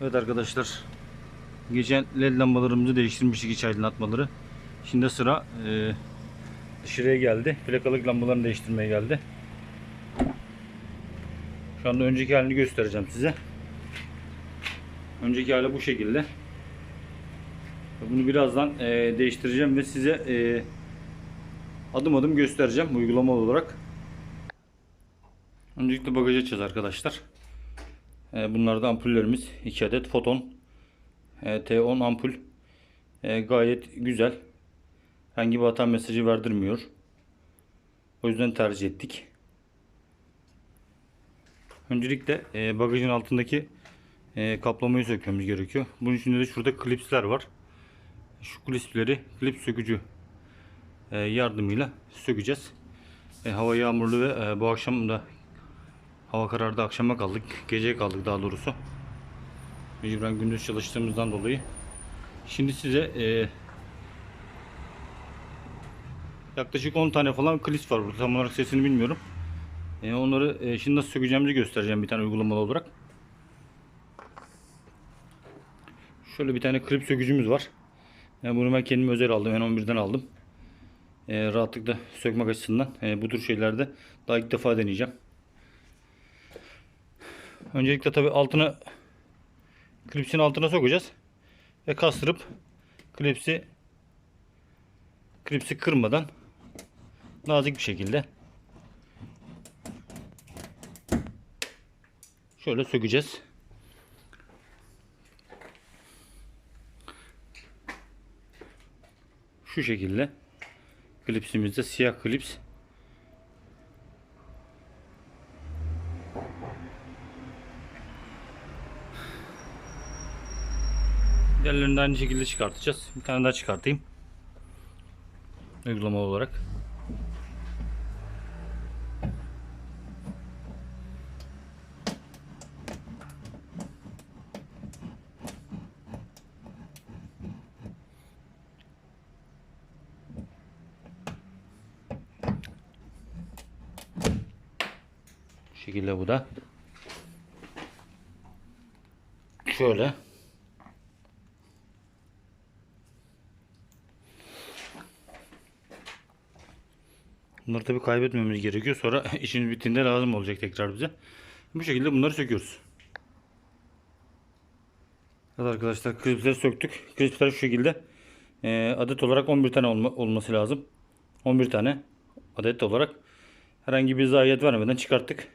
Evet arkadaşlar. Geçen led lambalarımızı değiştirmiştik iç aydınlatmaları. Şimdi sıra e, dışarıya geldi. Plakalık lambalarını değiştirmeye geldi. Şu anda önceki halini göstereceğim size. Önceki hali bu şekilde. Bunu birazdan e, değiştireceğim ve size e, adım adım göstereceğim uygulama olarak. Öncelikle bagajı açacağız arkadaşlar. E, bunlar da ampullerimiz. 2 adet foton. E, T10 ampul. E, gayet güzel. Herhangi bir hata mesajı verdirmiyor. O yüzden tercih ettik. Öncelikle bagajın altındaki kaplamayı sökmemiz gerekiyor. Bunun için de şurada klipsler var. Şu klipsleri klip sökücü yardımıyla sökeceğiz. Hava yağmurlu ve bu akşam da hava karardı akşama kaldık. Geceye kaldık daha doğrusu. Mecburen gündüz çalıştığımızdan dolayı. Şimdi size e, yaklaşık 10 tane falan klips var burada. Tam olarak sesini bilmiyorum. E, onları e, şimdi nasıl sökeceğimizi göstereceğim bir tane uygulamalı olarak. Şöyle bir tane klip sökücümüz var. Yani bunu ben kendim özel aldım. N11'den aldım. E, rahatlıkla sökmek açısından. E, bu tür şeylerde daha ilk defa deneyeceğim. Öncelikle tabi altına klipsin altına sokacağız. Ve kastırıp klipsi klipsi kırmadan nazik bir şekilde şöyle sökeceğiz. Şu şekilde klipsimizde siyah klips Diğerlerini de aynı şekilde çıkartacağız. Bir tane daha çıkartayım. Uygulama olarak. Bu şekilde bu da. Şöyle. Bunları tabii kaybetmemiz gerekiyor. Sonra işimiz bittiğinde lazım olacak tekrar bize. Bu şekilde bunları söküyoruz. Evet arkadaşlar klipsleri söktük. Klipsler şu şekilde e, adet olarak 11 tane olma, olması lazım. 11 tane adet olarak herhangi bir zayiat vermeden çıkarttık.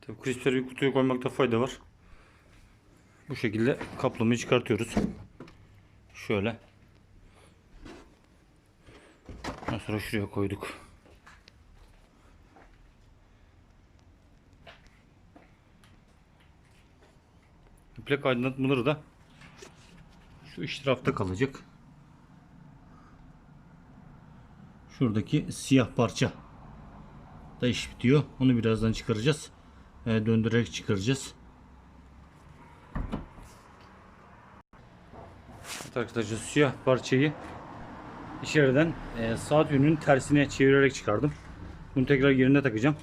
Tabii klipsleri bir kutuya koymakta fayda var. Bu şekilde kaplamayı çıkartıyoruz. Şöyle. Sonra şuraya koyduk. Plak aydınlatmaları da şu iç tarafta kalacak. Şuradaki siyah parça da iş bitiyor. Onu birazdan çıkaracağız. Ee, döndürerek çıkaracağız. Evet arkadaşlar siyah parçayı içeriden e, saat yönünün tersine çevirerek çıkardım. Bunu tekrar yerine takacağım.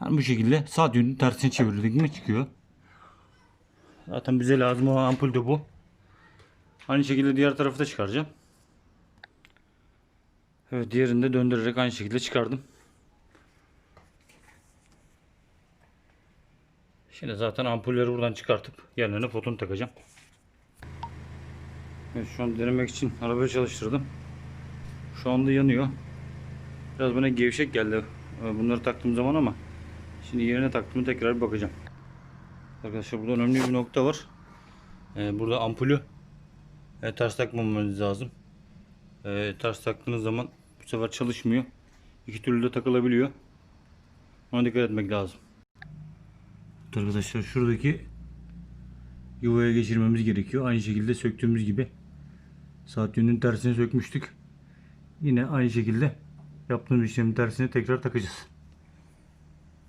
Yani bu şekilde saat yönünün tersine çevirdik mi çıkıyor. Zaten bize lazım olan ampul de bu. Aynı şekilde diğer tarafı da çıkaracağım. Evet diğerini de döndürerek aynı şekilde çıkardım. Şimdi zaten ampulleri buradan çıkartıp yerlerine foton takacağım. Evet şu an denemek için arabayı çalıştırdım. Şu anda yanıyor. Biraz bana gevşek geldi e, bunları taktığım zaman ama şimdi yerine taktığımı tekrar bir bakacağım. Arkadaşlar burada önemli bir nokta var. E, Burada ampulü e, ters takmamanız lazım. E, ters taktığınız zaman bu sefer çalışmıyor. İki türlü de takılabiliyor. Ona dikkat etmek lazım. Arkadaşlar şuradaki yuvaya geçirmemiz gerekiyor. Aynı şekilde söktüğümüz gibi saat yönünün tersini sökmüştük. Yine aynı şekilde yaptığımız işlemin tersini tekrar takacağız.